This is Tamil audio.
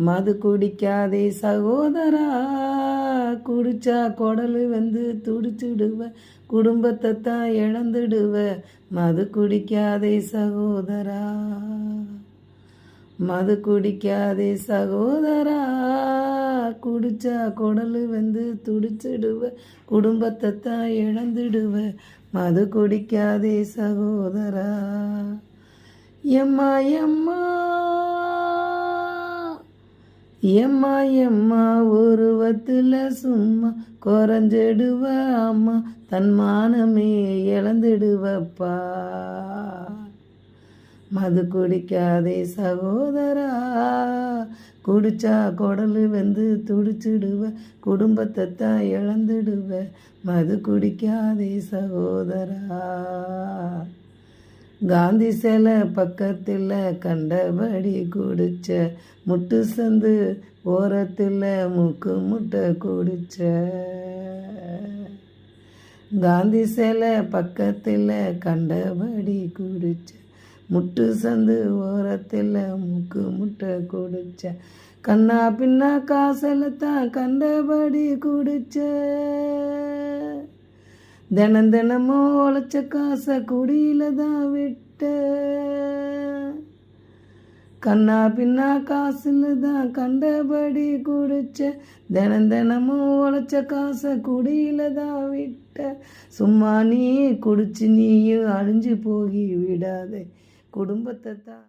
மது குடிக்காதே சகோதரா. குடிச்சா குடலு வந்து துடிச்சிடுவ. குடும்பத்தை தான் இழந்துடுவ. மது குடிக்காதே சகோதரா. மது குடிக்காதே சகோதரா. குடிச்சா குடலு வந்து துடிச்சிடுவ. குடும்பத்தை தான் இழந்துடுவ. மது குடிக்காதே சகோதரா. எம்மா எம்மா. எம்மா எம்மா உருவத்தில் சும்மா குறைஞ்சிடுவ அம்மா தன் மானமே இழந்துடுவப்பா. மது குடிக்காதே சகோதரா. குடிச்சா குடலு வந்து துடிச்சிடுவ. குடும்பத்தை தான் இழந்துடுவ. மது குடிக்காதே சகோதரா. காந்தி சிலை பக்கத்தில் கண்டபடி குடிச்ச முட்டு சந்து ஓரத்தில் மூக்கு முட்டை குடிச்ச. காந்தி சிலை பக்கத்தில் கண்டபடி குடிச்ச முட்டு சந்து ஓரத்தில் மூக்கு முட்டை குடிச்ச. கண்ணா பின்னா காசில் தான் கண்டபடி குடிச்ச. தினம் தினமும் உழைச்ச காசை குடியில தான் விட்டு கண்ணா பின்னா காசுன்னு தான் கண்டபடி குடிச்ச. தினம் தினமும் உழைச்ச காசை குடியில தான் விட்ட. சும்மா நீ குடிச்சு நீயும் அழிஞ்சு போகி விடாதே. குடும்பத்தை தான்